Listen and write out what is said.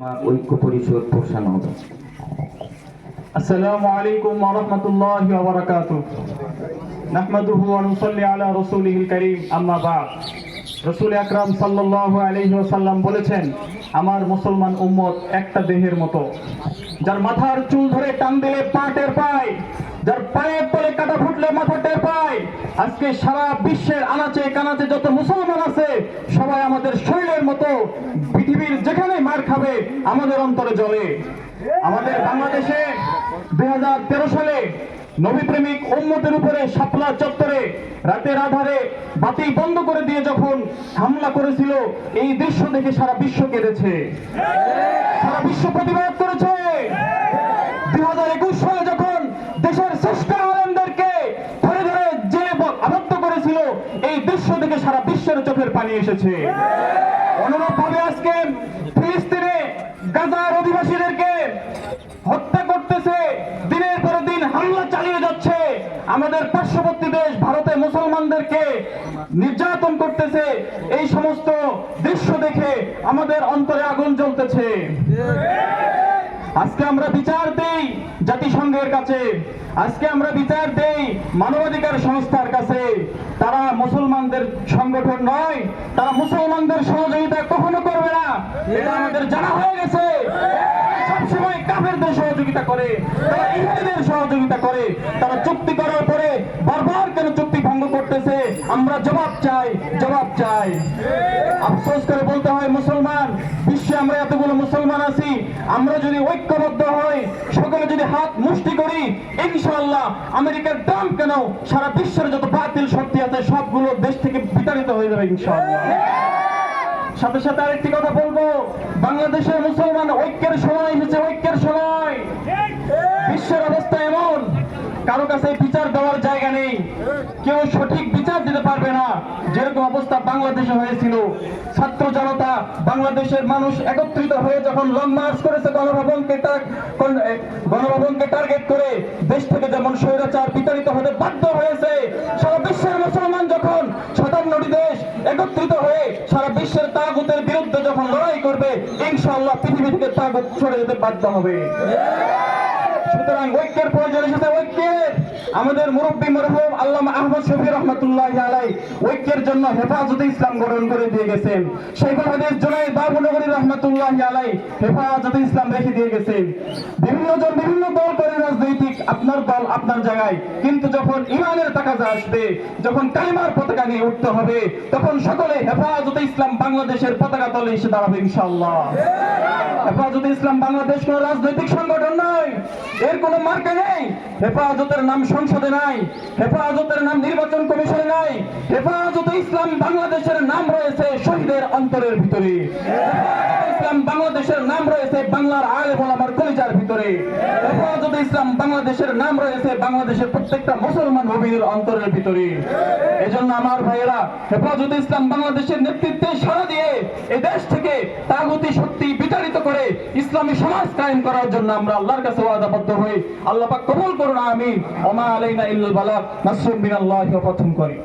ঐক্য পরিষদ হবে। আসসালামু আলাইকুম ওয়া রাহমাতুল্লাহি ওয়া নাহমাদুহু ওয়া নুসাল্লি আলা রাসূলিহিল কারীম। আম্মা বাদ। আকরাম সাল্লাল্লাহু আলাইহি বলেছেন, আমার মুসলমান উম্মত একটা দেহের মতো। যার মাথার চুল ধরে টান দিলে পাটের পায়, যার পায়ে পরে কাটা ফুটলে মাথা টের পায়। আজকে সারা বিশ্বের আনাচে কানাচে যত মুসলমান আছে, সবাই আমাদের শরীরের মতো যেখানে মার খাবে, আমাদের অন্তরে জলে আমাদের বাংলাদেশে দুই হাজার তেরো সালে নবী প্রেমিক উম্মতের উপরে শাপলা চত্বরে রাতের আধারে বাতি বন্ধ করে দিয়ে যখন হামলা করেছিল, এই দৃশ্য দেখে সারা বিশ্ব কেঁদেছে। সারা বিশ্ব প্রতিবাদ করেছে। দুই হাজার একুশ সালে যখন দেশের শ্রেষ্ঠ আলেমদেরকে ধরে ধরে ব- আবদ্ধ করেছিল, এই দৃশ্য দেখে সারা বিশ্বের চোখের পানি এসেছে। অনুরূপ ভাবে আজকে ফিলিস্তিনে গাজার অধিবাসীদেরকে হত্যা করতেছে। দিনের পর দিন হামলা চালিয়ে যাচ্ছে। আমাদের পার্শ্ববর্তী দেশ ভারতে মুসলমানদেরকে নির্যাতন করতেছে। এই সমস্ত দৃশ্য দেখে আমাদের অন্তরে আগুন জ্বলতেছে। আজকে আমরা বিচার দেই জাতিসংঘের কাছে। আজকে আমরা বিচার দেই মানবাধিকার সংস্থার কাছে। তারা মুসলমানদের সংগঠন নয়, তারা মুসলমানদের সহযোগিতা কখনো করবে না। এটা আমাদের জানা হয়ে গেছে। সবসময় কাফেরদের সহযোগিতা করে, তারা ইহুদিদের সহযোগিতা করে। তারা চুক্তি করার পরে বারবার কেন চুক্তি ভঙ্গ করতেছে? আমরা জবাব চাই জবাব চাই। আফসোস হয় মুসলমান, বিশ্বে আমরা এতগুলো মুসলমান আছি, আমরা যদি ঐক্যবদ্ধ হই, সকলে যদি হাত মুষ্টি করি, ইনশাআল্লাহ আমেরিকার দাম কেন সারা বিশ্বের যত বাতিল শক্তি আছে, সবগুলো দেশ থেকে বিতাড়িত হয়ে যাবে ইনশাআল্লাহ। সাথে সাথে আরেকটি কথা বলব, বাংলাদেশের মুসলমান ঐক্যের সময় এসেছে, ঐক্যের সময়। বিশ্বের অবস্থা কারও কাছে বিচার দেওয়ার জায়গা নেই। কেউ সঠিক বিচার দিতে পারবে না। যেরকম অবস্থা বাংলাদেশে হয়েছিল। ছাত্র জনতা বাংলাদেশের মানুষ একত্রিত হয়ে যখন লং মার্চ করেছে, গণভবনকে গণভবনকে টার্গেট করে দেশ থেকে যেমন স্বৈরাচার বিতাড়িত হতে বাধ্য হয়েছে, সারা বিশ্বের মুসলমান যখন সাতান্নটি দেশ একত্রিত হয়ে সারা বিশ্বের তাগুতের বিরুদ্ধে যখন লড়াই করবে, ইনশাআল্লাহ পৃথিবী থেকে তাগুত সরে যেতে বাধ্য হবে। সুতরাং ঐক্যের প্রয়োজন এসেছে ঐক্যের আমাদের মুরব্বী মরহুম আল্লামা আহমদ শফি রহমতুল্লাহ আলাই ঐক্যের জন্য হেফাজতে ইসলাম গঠন করে দিয়ে গেছেন। শেখুল হাদিস জুনাই বাবুনগরী রহমতুল্লাহ আলাই হেফাজতে ইসলাম রেখে দিয়ে গেছেন। বিভিন্ন জন বিভিন্ন দল করে রাজনৈতিক আপনার দল আপনার জায়গায়, কিন্তু যখন ইমানের তাকাজা আসবে, যখন কালিমার পতাকা নিয়ে উঠতে হবে, তখন সকলে হেফাজতে ইসলাম বাংলাদেশের পতাকা তলে এসে দাঁড়াবে ইনশাআল্লাহ। হেফাজতে ইসলাম বাংলাদেশ কোন রাজনৈতিক সংগঠন নয়। এর কোনো মার্কা নেই। হেফাজতের নাম সংসদে নাই। হেফাজতের নাম নির্বাচন কমিশনে নাই। হেফাজতে ইসলাম বাংলাদেশের নাম রয়েছে শহীদের অন্তরের ভিতরে। বাংলাদেশের নাম রয়েছে বাংলার আলেম ওলামার কলিজার ভিতরে। হেফাজতে ইসলাম বাংলাদেশের নাম রয়েছে বাংলাদেশের প্রত্যেকটা মুসলমান ভূমির অন্তরের ভিতরে। এজন্য আমার ভাইয়েরা, হেফাজতে ইসলাম বাংলাদেশের নেতৃত্বে সারা দিয়ে এই দেশ থেকে তাগুতি শক্তি বিতাড়িত করে ইসলামী সমাজ কায়েম করার জন্য আমরা আল্লাহর কাছে ওয়াদাবদ্ধ হই। আল্লাহ পাক কবুল করুন, আমিন। ওমা আলাইনা ইল্লাল বালাগ নাসরুম মিনাল্লাহি ওয়া ফাতহুম করি